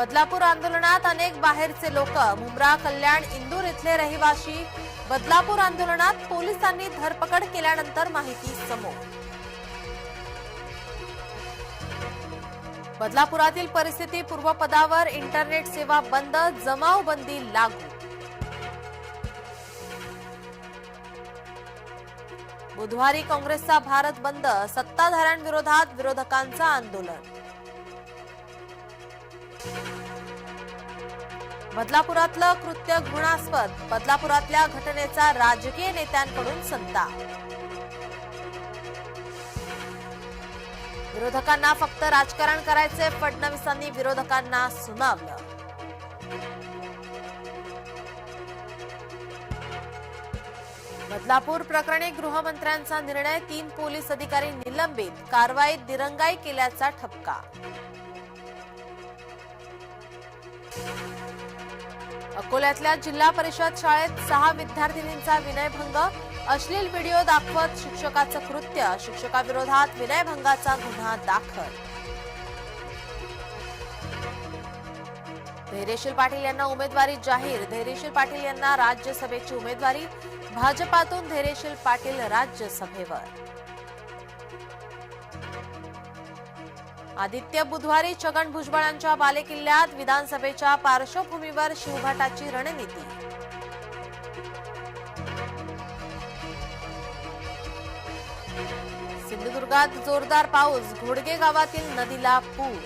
बदलापूर आंदोलनात अनेक बाहेरचे लोक मुंब्रा कल्याण इंदूर इथले रहिवाशी. बदलापूर आंदोलनात पोलिसांनी धरपकड केल्यानंतर माहिती समोर. बदलापुरातील परिस्थिती पूर्वपदावर इंटरनेट सेवा बंद जमावबंदी लागू. बुधवारी काँग्रेसचा भारत बंद सत्ताधाऱ्यांविरोधात विरोधकांचं आंदोलन. बदलापुरातलं कृत्य घृणास्पद बदलापुरातल्या घटनेचा राजकीय नेत्यांकडून संताप. विरोधकांना फक्त राजकारण करायचे फडणवीसांनी विरोधकांना सुनावलं. बदलापूर प्रकरणी गृहमंत्र्यांचा निर्णय तीन पोलीस अधिकारी निलंबित कारवाईत दिरंगाई केल्याचा ठपका. अकोल्यातल्या जिल्हा परिषद शाळेत सहा विद्यार्थिनींचा विनयभंग. अश्लील व्हिडिओ दाखवत शिक्षकाचं कृत्य. शिक्षकाविरोधात विनयभंगाचा गुन्हा दाखल. धैर्यशील पाटील यांना उमेदवारी जाहीर. धैर्यशील पाटील यांना राज्यसभेची उमेदवारी. भाजपातून धैर्यशील पाटील राज्यसभेवर. आदित्य बुधवारी छगन भुजबळांच्या बालेकिल्ल्यात विधानसभेच्या पार्श्वभूमीवर शिवघाटाची रणनीती. सिंधुदुर्गात जोरदार पाऊस घोडगे गावातील नदीला पूर